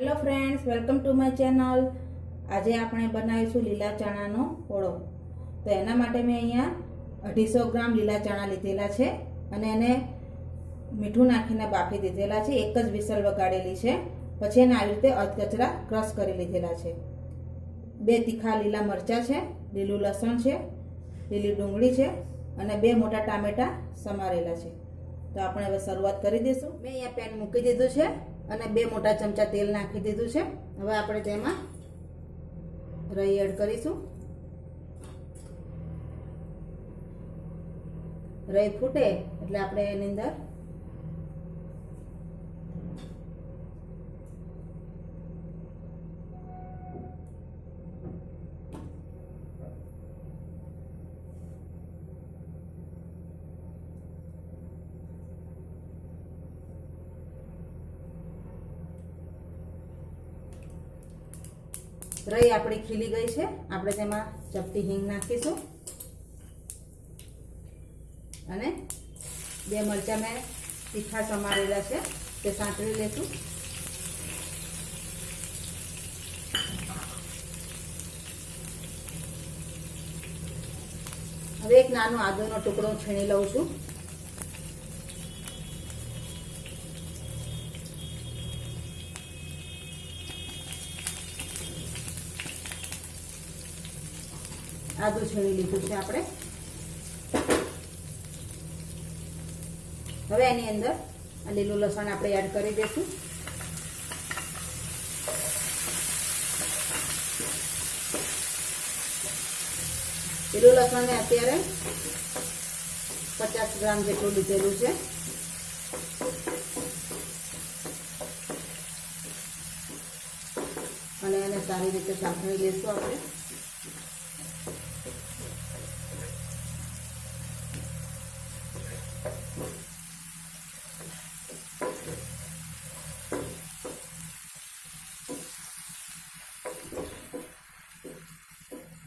Hello friends welcome to my channel આજે આપણે બનાવીશું લીલા ચણાનો ઓળો. તો એના માટે મેં અહીંયા અઢીસો ગ્રામ લીલા ચણા લીધેલા છે અને એને મીઠું નાખીને બાફી દીધેલા છે. એક જ વિસલ વગાડેલી છે. પછી એને આવી રીતે અધકચરા ક્રશ કરી લીધેલા છે. બે તીખા લીલા મરચાં છે, લીલું લસણ છે, લીલી ડુંગળી છે અને બે મોટા ટામેટાં સમારેલા છે. તો આપણે હવે શરૂઆત કરી દઈશું. મેં અહીંયા પેન મૂકી દીધું છે. અને બે મોટા ચમચા તેલ નાખી દીધું છે. હવે આપણે તેમાં રઈ એડ કરીશું. રહી ફૂટે એટલે આપણે એની અંદર રહી આપણી ખીલી ગઈ છે. આપણે તેમાં ચપટી હિંગ નાખીશું. અને બે મરચાં મેં તીખા સમારેલા છે, તે સાંતળી લેશું. હવે એક નાનો આદુનો ટુકડો છીણી લઉં છું. આદુ છીણી લીધું છે આપણે. હવે એની અંદર આ લીલું લસણ આપણે એડ કરી દઈશું. લીલું લસણ અત્યારે પચાસ ગ્રામ જેટલું લીધેલું છે. અને એને સારી રીતે સાંકળી લઈશું આપણે.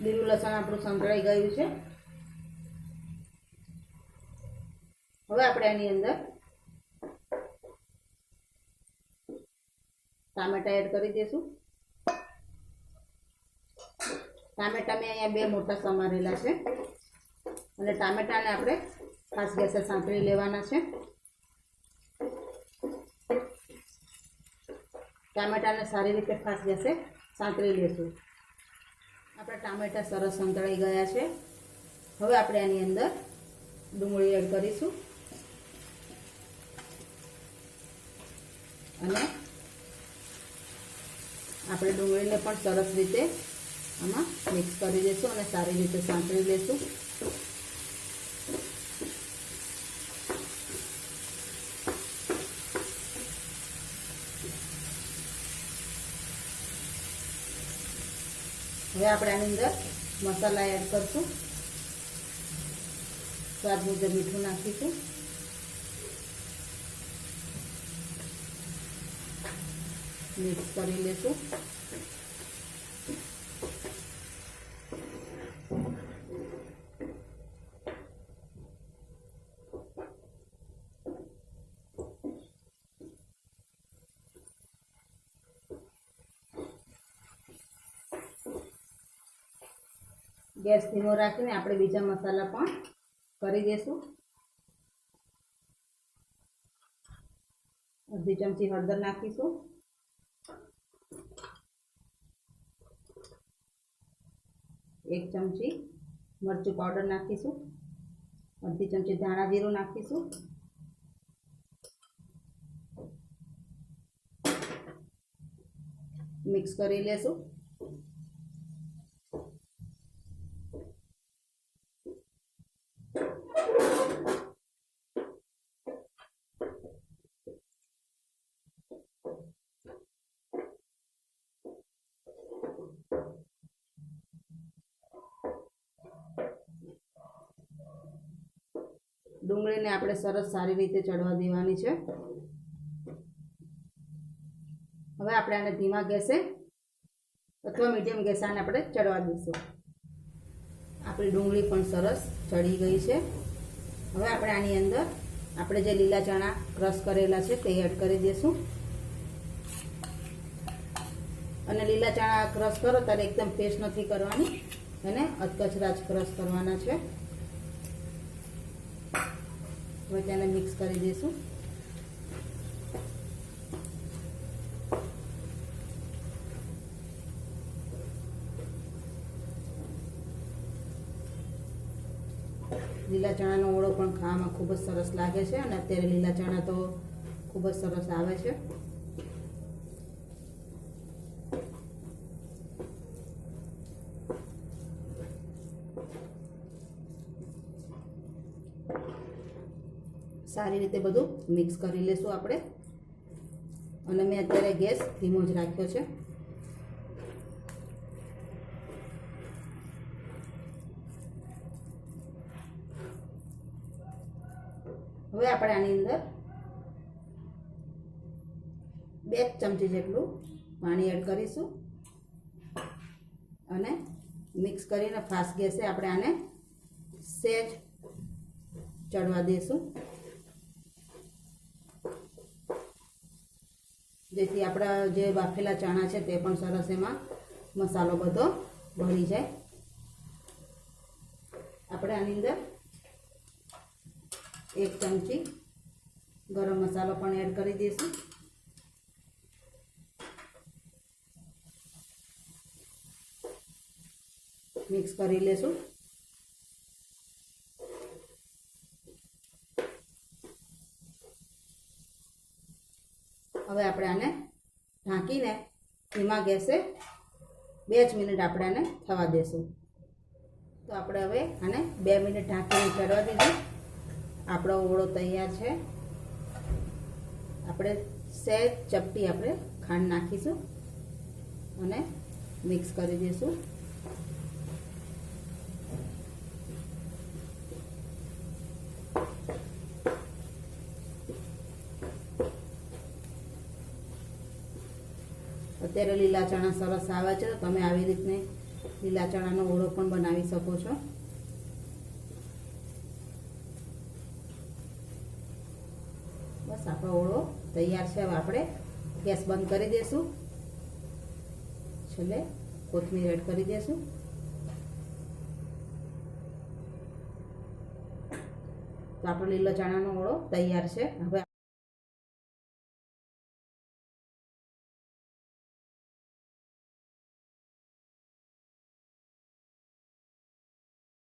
લીલું લસણ આપણું સંકળાઈ ગયું છે. હવે આપણે આની અંદર ટામેટા એડ કરી દઈશું ટામેટા મેં અહીંયા બે મોટા સમારેલા છે. અને ટામેટાને આપણે ખાસ ગેસે સાંકળી લેવાના છે. ટામેટાને સારી રીતે ખાસ ગેસે સાંકળી લેશું. આપણા ટામેટા સરસ સંતળાઈ ગયા છે. હવે આપણે આની અંદર ડુંગળી એડ કરીશું. અને આપણે ડુંગળીને પણ સરસ રીતે આમાં મિક્સ કરી દઈશું અને સારી રીતે સાંતળી લઈશું હવે આપણે આની અંદર મસાલા એડ કરશું. સ્વાદ મુજબ મીઠું નાખીશું. મિક્સ કરી લેશું. ગેસ ધીમો રાખીને આપણે બીજા મસાલા પણ કરી દઈશું અડધી ચમચી હળદર નાખીશું. એક ચમચી મરચું પાવડર નાખીશું. અડધી ચમચી ધાણા જીરું નાખીશું. મિક્સ કરી લેશું. ડુંગળીને આપણે સરસ સારી રીતે ચડવા દેવાની છે. હવે આપણે આને ધીમા ગેસે અથવા મીડિયમ ગેસે આને આપણે ચડવા દઈશું. આપણી ડુંગળી પણ સરસ ચડી ગઈ છે. હવે આપણે આની અંદર આપણે જે લીલા ચણા ક્રશ કરેલા છે તે એડ કરી દઈશું. અને લીલા ચણા ક્રશ કરો ત્યારે એકદમ પેસ્ટ નથી કરવાની. એને અધકચરા જ ક્રશ કરવાના છે. હવે તેને મિક્સ કરી દઈશું. લીલા ચણાનો ઓળો પણ ખાવામાં ખૂબ જ સરસ લાગે છે અને અત્યારે લીલા ચણા તો ખૂબ જ સરસ આવે છે. સારી રીતે બધું મિક્સ કરી લેશું આપણે. અને મેં અત્યારે ગેસ ધીમો જ રાખ્યો છે. હવે આપણે આની અંદર બે ચમચી જેટલું પાણી એડ કરીશું. અને મિક્સ કરીને ફાસ્ટ ગેસે આપણે આને સેજ ચડવા દઈશું જેથી આપણા જે બાફેલા ચણા છે તે પણ સરસ એમાં મસાલો બધો ભળી જાય. આપણે આની અંદર એક ચમચી ગરમ મસાલો પણ એડ કરી દઈશું. મિક્સ કરી લેશું. હવે આપણે આને ઢાંકીને ધીમા ગેસે બે જ મિનિટ આપણે આને થવા દેશું. તો આપણે હવે આને બે મિનિટ ઢાંકીને ચડવા દીધું. આપણો ઓળો તૈયાર છે. આપણે સહેજ ચપટી આપણે ખાંડ નાખીશું અને મિક્સ કરી દઈશું અત્યારે લીલા ચણા સરસ આવે છે. તમે આવી રીતને લીલા ચણાનો ઓળો પણ બનાવી શકો છો. બસ, આપણો ઓળો તૈયાર છે. હવે આપણે ગેસ બંધ કરી દઈશું છેલ્લે કોથમીર એડ કરી દઈશું તો આપણો લીલો ચણાનો ઓળો તૈયાર છે. હવે